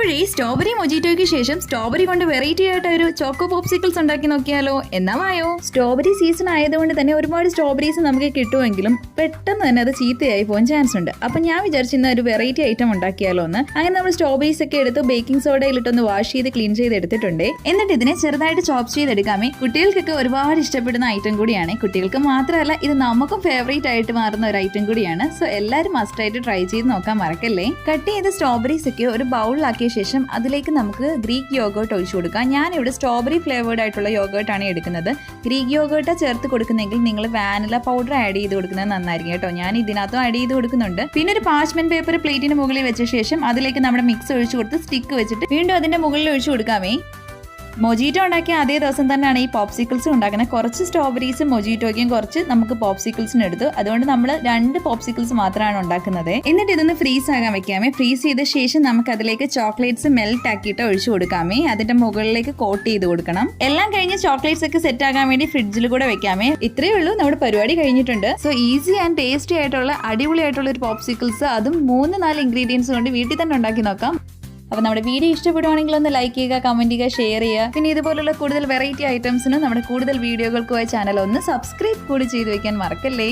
അപ്പോഴേ സ്ട്രോബെറി മൊജിറ്റോയ്ക്ക് ശേഷം സ്ട്രോബെറി കൊണ്ട് വെറൈറ്റി ആയിട്ട് ഒരു ചോക്കോ പോപ്സിക്കിൾസ് ഉണ്ടാക്കി നോക്കിയാലോ? എന്നാ വായോ? സ്ട്രോബെറി സീസൺ ആയതുകൊണ്ട് തന്നെ ഒരുപാട് സ്ട്രോബെറീസ് നമുക്ക് കിട്ടുമെങ്കിലും പെട്ടെന്ന് തന്നെ അത് ചീത്തയായി പോകാൻ ചാൻസ് ഉണ്ട്. അപ്പൊ ഞാൻ വിചാരിച്ചിരുന്ന ഒരു വെറൈറ്റി ഐറ്റം ഉണ്ടാക്കിയാലോ എന്ന്. അങ്ങനെ നമ്മൾ സ്ട്രോബെറീസ് ഒക്കെ എടുത്ത് ബേക്കിംഗ് സോഡയിലിട്ടൊന്ന് വാഷ് ചെയ്ത് ക്ലീൻ ചെയ്ത് എടുത്തിട്ടുണ്ട്. എന്നിട്ട് ഇതിനെ ചെറുതായിട്ട് ചോപ്പ് ചെയ്തെടുക്കാമേ. കുട്ടികൾക്കൊക്കെ ഒരുപാട് ഇഷ്ടപ്പെടുന്ന ഐറ്റം കൂടിയാണ്. കുട്ടികൾക്ക് മാത്രമല്ല ഇത് നമുക്കും ഫേവറേറ്റ് ആയിട്ട് മാറുന്ന ഒരു ഐറ്റം കൂടിയാണ്. സോ എല്ലാവരും മസ്റ്റ് ആയിട്ട് ട്രൈ ചെയ്ത് നോക്കാൻ മറക്കല്ലേ? കട്ട് ചെയ്ത സ്ട്രോബെറീസ് ഒക്കെ ഒരു ബൗളിലാക്കിയ ശേഷം അതിലേക്ക് നമുക്ക് ഗ്രീക്ക് യോഗേർട്ട് ഒഴിച്ചു കൊടുക്കാം. ഞാനിവിടെ സ്ട്രോബെറി ഫ്ലേവേർഡ് ആയിട്ടുള്ള യോഗേർട്ട് ആണ് എടുക്കുന്നത്. ഗ്രീക്ക് യോഗേർട്ട് ചേർത്ത് കൊടുക്കുന്നെങ്കിൽ നിങ്ങൾ വാനില പൗഡർ ആഡ് ചെയ്ത് കൊടുക്കുന്നത് നന്നായിരിക്കും കേട്ടോ. ഞാൻ ഇതിനകത്തും ആഡ് ചെയ്ത് കൊടുക്കുന്നുണ്ട്. പിന്നെ ഒരു പാഷ്മെൻ പേപ്പർ പ്ലേറ്റിന് മുകളിൽ വെച്ച ശേഷം അതിലേക്ക് നമ്മുടെ മിക്സ് ഒഴിച്ചു കൊടുത്ത് സ്റ്റിക്ക് വെച്ചിട്ട് വീണ്ടും അതിന്റെ മുകളിൽ ഒഴിച്ചു കൊടുക്കാമേ. മൊജീറ്റോ ഉണ്ടാക്കിയ അതേ ദിവസം തന്നെയാണ് ഈ പോപ്സിക്കിൾസും ഉണ്ടാക്കുന്നത്. കുറച്ച് സ്ട്രോബെറീസും മൊജീറ്റോയ്ക്കും കുറച്ച് നമുക്ക് പോപ്സിക്കിൾസിന് എടുത്തു. അതുകൊണ്ട് നമ്മൾ രണ്ട് പോപ്സിക്കിൾസ് മാത്രമാണ് ഉണ്ടാക്കുന്നത്. എന്നിട്ട് ഇതൊന്ന് ഫ്രീസ് ആകാൻ വെക്കാമേ. ഫ്രീസ് ചെയ്ത ശേഷം നമുക്ക് അതിലേക്ക് ചോക്ലേറ്റ്സ് മെൽറ്റ് ആക്കിയിട്ട് ഒഴിച്ചു കൊടുക്കാമേ. അതിന്റെ മുകളിലേക്ക് കോട്ട് ചെയ്ത് കൊടുക്കണം. എല്ലാം കഴിഞ്ഞ് ചോക്ലേറ്റ്സ് ഒക്കെ സെറ്റ് ആകാൻ വേണ്ടി ഫ്രിഡ്ജിൽ കൂടെ വെക്കാമേ. ഇത്രയേ ഉള്ളൂ. നമ്മുടെ പരിപാടി കഴിഞ്ഞിട്ടുണ്ട്. സോ ഈസി ആൻഡ് ടേസ്റ്റി ആയിട്ടുള്ള അടിപൊളി ആയിട്ടുള്ള ഒരു പോപ്സിക്കിൾസ്. അതും മൂന്ന് നാല് ഇൻഗ്രീഡിയൻസ് കൊണ്ട് വീട്ടിൽ തന്നെ ഉണ്ടാക്കി നോക്കാം. അപ്പോൾ നമ്മുടെ വീഡിയോ ഇഷ്ടപ്പെടുവാണെങ്കിൽ ഒന്ന് ലൈക്ക് ചെയ്യുക കമന്റ് ചെയ്യുക ഷെയർ ചെയ്യുക. പിന്നെ ഇതുപോലുള്ള കൂടുതൽ വെറൈറ്റി ഐറ്റംസിനും നമ്മുടെ കൂടുതൽ വീഡിയോകൾക്കുമായി ചാനൽ ഒന്ന് സബ്സ്ക്രൈബ് കൂടി ചെയ്തു വെക്കാൻ മറക്കല്ലേ?